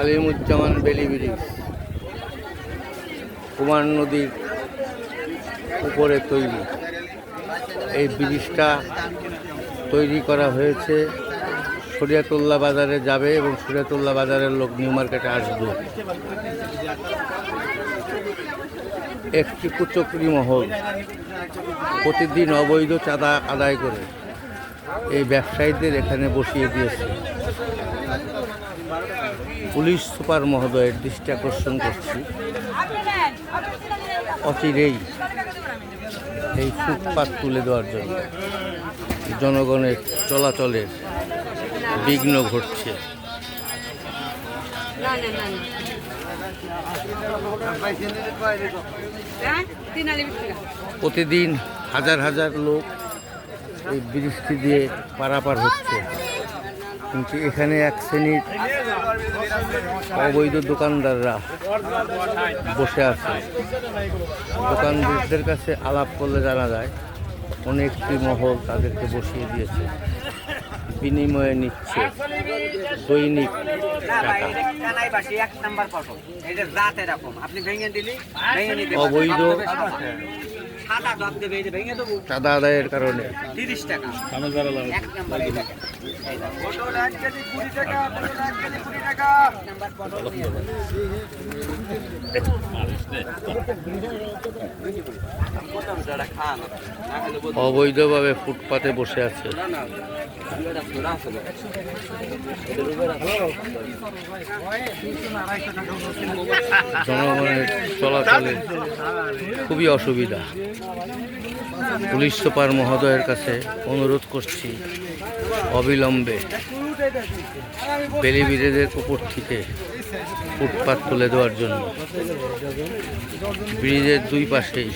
আলিমুজ্জামান বেলি ব্রিজ। কুমার নদীর উপরে তৈরি। এই ব্রিজটা তৈরি করা হয়েছে। শরিয়াতুল্লাহ বাজারে যাবে এবং শরিয়াতুল্লাহ বাজারের লোক নিউ মার্কেটে আসবে। একটি কুচক্রি মহল। প্রতিদিন অবৈধ চাঁদা আদায় করে। এই ব্যবসায়ীদের এখানে বসিয়ে দিয়েছে। পুলিশ সুপার মহোদয়ের দৃষ্টি আকর্ষণ করছি। অচিরেই এই ফুটপাত তুলে দেওয়ার জন্য জনগণের চলাচলের বিঘ্ন ঘটছে। প্রতিদিন হাজার হাজার লোক এই বৃষ্টি দিয়ে পারাপার হচ্ছে। কিন্তু এখানে এক শ্রেণির অবৈধ দোকানদাররা বসে আছে। দোকানদারদের কাছে আলাপ করলে জানা যায়, অনেকটি মহল তাদেরকে বসিয়ে দিয়েছে। বিনিময়ে নিচ্ছে দৈনিক। অবৈধ সাদা আদায়ের কারণে। তিরিশ টাকা। অবৈধভাবে ফুটপাতে বসে আছে। জনগণের চলাচলে খুবই অসুবিধা। পুলিশ সুপার মহোদয়ের কাছে অনুরোধ করছি অবিলম্বে বেলি ব্রিজের উপর থেকে ফুটপাত তুলে দেওয়ার জন্য। ব্রিজের দুই পাশেই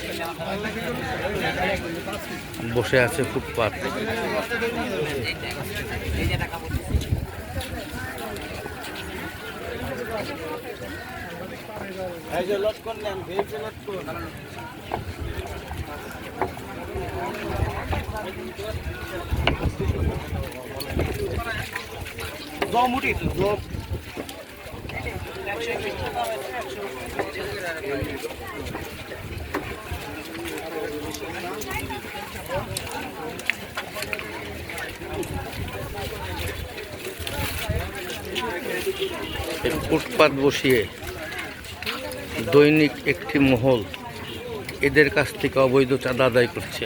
বসে আছে ফুটপাত। ফুটপাত বসিয়ে দৈনিক একটি মহল এদের কাছ থেকে অবৈধ চাঁদা আদায় করছে।